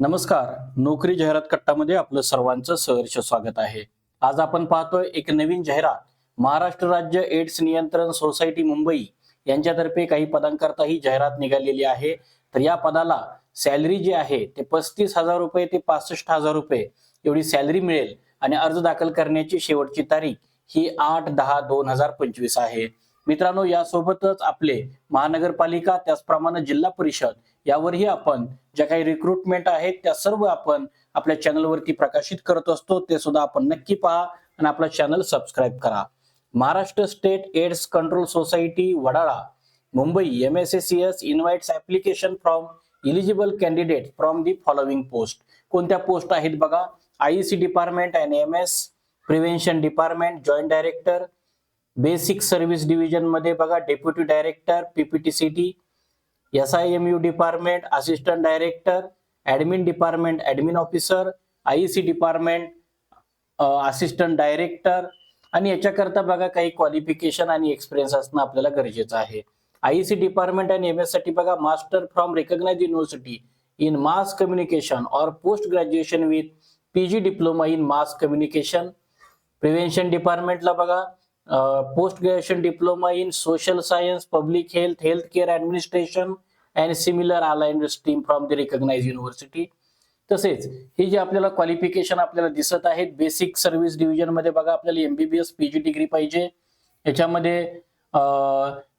नमस्कार. नोकरी जाहिरात कट्टामध्ये आपलं सर्वांचं सहर्ष स्वागत आहे. आज आपण पाहतोय एक नवीन जाहिरात. महाराष्ट्र राज्य एड्स नियंत्रण सोसायटी मुंबई यांच्यातर्फे काही पदांकरता ही जाहिरात निघालेली आहे. तर या पदाला सॅलरी जी आहे ते पस्तीस हजार रुपये ते पासष्ट हजार रुपये एवढी सॅलरी मिळेल आणि अर्ज दाखल करण्याची शेवटची तारीख ही आठ दहा दोन हजार पंचवीस आहे. मित्रांनो यासोबतच आपले महानगरपालिका त्याचप्रमाणे जिल्हा परिषद यावरही आपण ज्या काही रिक्रुटमेंट आहेत त्या सर्व आपण आपल्या चॅनलवरती प्रकाशित करत असतो ते सुद्धा आपण नक्की पहा आणि आपला चॅनल सबस्क्राईब करा. Maharashtra state AIDS control society Wadala. Mumbai M S S C S invites application from eligible candidate from the following post कोणत्या पोस्ट आहेत बघा? IC department and M S prevention department joint director basic service डिव्हिजनमध्ये बघा deputy director PPT city S I M U department assistant director admin department admin officer I C department assistant director आणि याच्याकरता बघा काही qualification आणि experience असणं आपल्याला गरजेचं आहे. आय सी डिपार्टमेंट आणि एम एससाठी बघा master from recognise university in mass communication और post graduation with PG diploma in mass communication prevention डिपार्टमेंटला बघा post graduation diploma in social science public health health care administration and similar allied stream from the recognise university तसेच हे जे आपल्याला qualification आपल्याला दिसत आहेत बेसिक सर्व्हिस डिव्हिजनमध्ये बघा आपल्याला एमबीबीएस पीजी डिग्री पाहिजे. याच्यामध्ये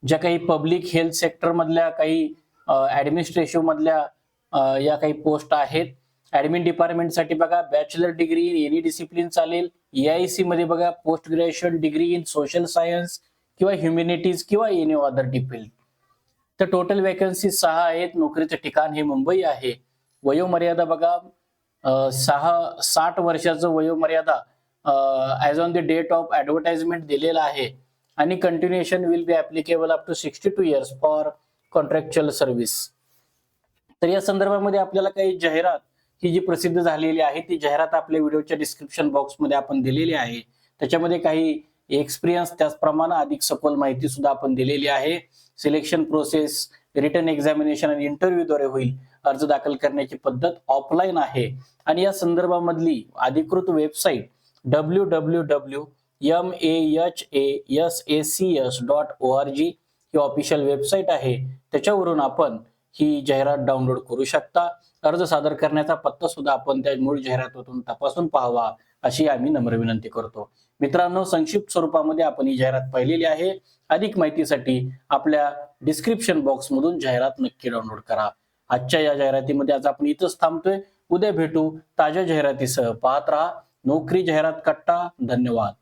ज्या काही पब्लिक हेल्थ सेक्टर मधल्या काही ऍडमिनिस्ट्रेशन मधल्या या काही पोस्ट आहेत. ऍडमिन डिपार्टमेंटसाठी बघा बॅचलर डिग्री एनी डिसिप्लिन चालेल. एआयसी मध्ये बघा post graduation degree in social science किंवा ह्युमॅनिटीज किंवा एनी अदर डिफिल्ड तर टोटल वॅकन्सी सहा आहेत नोकरीचं ठिकाण हे मुंबई आहे. वयोमर्यादा बघा सहा साठ वर्षाचं वयोमर्यादा as on the date of advertisement दिलेला आहे. आणि continuation will be applicable up to sixty two years for contractual service तर या संदर्भामध्ये आपल्याला काही जाहिरात ही जी प्रसिद्ध झालेली आहे ती जाहिरात आपल्या व्हिडिओच्या डिस्क्रिप्शन बॉक्समध्ये आपण दिलेली आहे. त्याच्यामध्ये काही एक्सपिरियन्स त्याचप्रमाणे अधिक सखोल माहिती सुद्धा आपण दिलेली आहे. सिलेक्शन प्रोसेस रिटर्न एक्झामिनेशन आणि इंटरव्ह्यूद्वारे होईल अर्ज दाखल करण्याची पद्धत ऑफलाईन आहे. आणि या संदर्भामधली अधिकृत website W W W M A H A S A C S dot O R G he official website आहे. त्याच्यावरून आपण ही जाहिरात डाउनलोड करू शकता. अर्ज सादर करण्याचा पत्ता सुद्धा आपण त्या मूळ जाहिरातीतून तपासून पाहावा अशी आम्ही नम्र विनंती करतो. मित्रांनो संक्षिप्त स्वरूपामध्ये आपण ही जाहिरात पाहिलेली आहे. अधिक माहितीसाठी आपल्या डिस्क्रिप्शन बॉक्स मधून जाहिरात नक्की डाउनलोड करा. आजच्या या जाहिरातीमध्ये आज आपण इथंच थांबतोय. उद्या भेटू ताज्या जाहिरातीसह. पाहत राहा. नोकरी जाहिरात कट्टा. धन्यवाद.